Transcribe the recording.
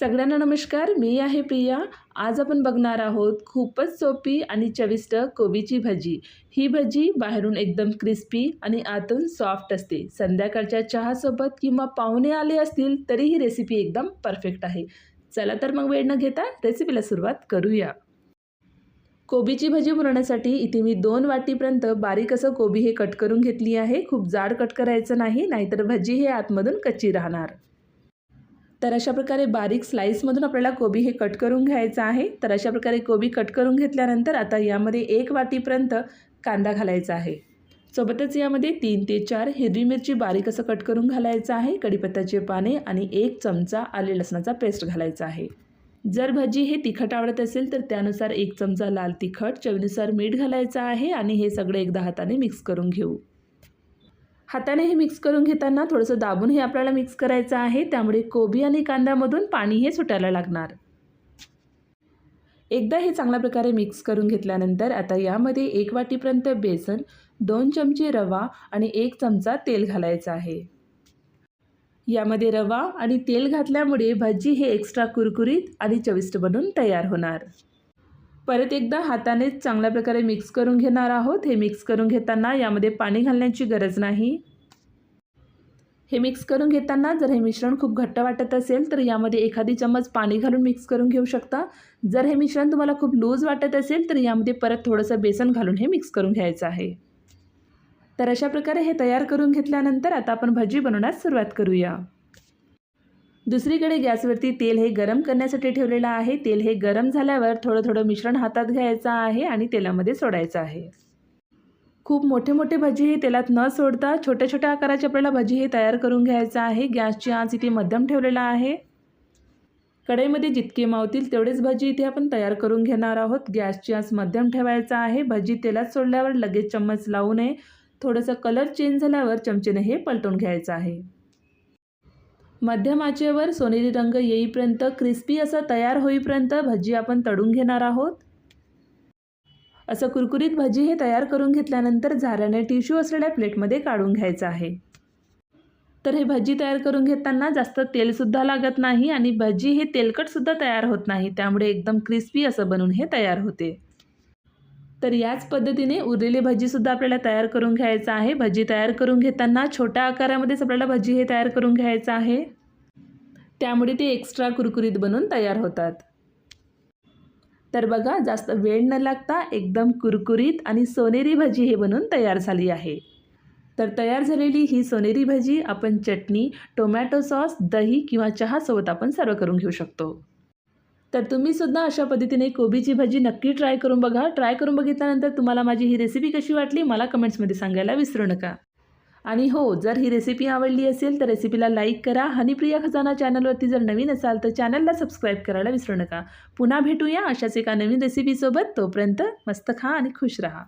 सगळ्यांना नमस्कार मी आहे प्रिया. आज आपण बघणार आहोत खूपच सोपी आणि चविष्ट कोबीची भजी. ही भजी बाहेरून एकदम क्रिस्पी आणि आतून सॉफ्ट असते. संध्याकाळच्या चहासोबत किंवा पाहुणे आले असतील तरी ही रेसिपी एकदम परफेक्ट आहे. चला तर मग वेळ न घेता रेसिपीला सुरुवात करूया. कोबीची भजी बनवण्यासाठी इथे मी दोन वाटीपर्यंत बारीक असं कोबी हे कट करून घेतली आहे. खूप जाड कट करायचं नाही नाहीतर भजी हे आतमधून कच्ची राहणार. तर अशा प्रकारे बारीक स्लाईसमधून आपल्याला कोबी हे कट करून घ्यायचं आहे. तर अशा प्रकारे कोबी कट करून घेतल्यानंतर आता यामध्ये एक वाटीपर्यंत कांदा घालायचा आहे. सोबतच यामध्ये तीन ते चार हिरवी मिरची बारीक असं कट करून घालायचं आहे. कढीपत्त्याचे पाने आणि एक चमचा आले लसणाचा पेस्ट घालायचा आहे. जर भजी हे तिखट आवडत असेल तर त्यानुसार एक चमचा लाल तिखट चवीनुसार मीठ घालायचं आहे आणि हे सगळे एकदा हाताने मिक्स करून घेऊ. हाताने हे मिक्स करून घेताना थोडंसं दाबून हे आपल्याला मिक्स करायचं आहे. त्यामुळे कोबी आणि कांद्यामधून पाणी हे सुटायला लागणार. एकदा हे चांगल्या प्रकारे मिक्स करून घेतल्यानंतर आता यामध्ये एक वाटीपर्यंत बेसन दोन चमचे रवा आणि एक चमचा तेल घालायचं आहे. यामध्ये रवा आणि तेल घातल्यामुळे भजी हे एक्स्ट्रा कुरकुरीत आणि चविष्ट बनून तयार होणार. परत एकदा हाताने चांगल्या प्रकारे मिक्स करून घेणार आहोत. हे मिक्स करून घेताना यामध्ये पाणी घालण्याची गरज नाही. हे मिक्स करून घेताना जर हे मिश्रण खूप घट्ट वाटत असेल तर यामध्ये एखादी चम्मच पाणी घालून मिक्स करून घेऊ शकता. जर हे मिश्रण तुम्हाला खूप लूज वाटत असेल तर यामध्ये परत थोडंसं बेसन घालून हे मिक्स करून घ्यायचं आहे. तर अशा प्रकारे हे तयार करून घेतल्यानंतर आता आपण भजी बनवण्यास सुरुवात करूया. दुसरीकडे गॅसवरती तेल हे गरम करण्यासाठी ठेवलेलं आहे. तेल हे गरम झाल्यावर थोडं थोडं मिश्रण हातात घ्यायचं आहे आणि तेलामध्ये सोडायचं आहे. खूप मोठे मोठे भजी हे तेलात न सोडता छोट्या छोट्या आकाराची आपल्याला भजी हे तयार करून घ्यायचं आहे. गॅसची आज इथे मध्यम ठेवलेला आहे. कढईमध्ये जितके मावतील तेवढेच भजी इथे आपण तयार करून घेणार आहोत. गॅसची आज मध्यम ठेवायचा आहे. भजी तेलात सोडल्यावर लगेच चम्मच लावू नये. थोडंसं कलर चेंज झाल्यावर चमचेने हे पलटून घ्यायचं आहे. मध्यमाचेवर सोनेरी रंग येईपर्यंत क्रिस्पी असं तयार होईपर्यंत भजी आपण तळून घेणार आहोत. असं कुरकुरीत भजी हे तयार करून घेतल्यानंतर झाऱ्याने टिश्यू असलेल्या प्लेटमध्ये काढून घ्यायचं आहे. तर हे भजी तयार करून घेताना जास्त तेलसुद्धा लागत नाही आणि भजी हे तेलकटसुद्धा तयार होत नाही. त्यामुळे एकदम क्रिस्पी असं बनून हे तयार होते. तर याच पद्धतीने उरलेली भजीसुद्धा आपल्याला तयार करून घ्यायचं आहे. भजी तयार करून घेताना छोट्या आकारामध्येच आपल्याला भजी हे तयार करून घ्यायचं आहे. त्यामुळे ते एक्स्ट्रा कुरकुरीत बनून तयार होतात. तर बघा जास्त वेळ न लागता एकदम कुरकुरीत आणि सोनेरी भजी हे बनून तयार झाली आहे. तर तयार झालेली ही सोनेरी भजी आपण चटणी टोमॅटो सॉस दही किंवा चहासोबत आपण सर्व करून घेऊ शकतो. तर तुम्हीसुद्धा अशा पद्धतीने कोबीची भजी नक्की ट्राय करून बघा. ट्राय करून बघितल्यानंतर तुम्हाला माझी ही रेसिपी कशी वाटली मला कमेंट्समध्ये सांगायला विसरू नका. आणि हो जर ही रेसिपी आवडली असेल तर रेसिपीला लाईक करा. हनीप्रिया खजाना चॅनलवरती जर नवीन असाल तर चॅनलला सबस्क्राईब करायला विसरू नका. पुन्हा भेटूया अशाच एका नवीन रेसिपीसोबत तोपर्यंत मस्त खा आणि खुश रहा.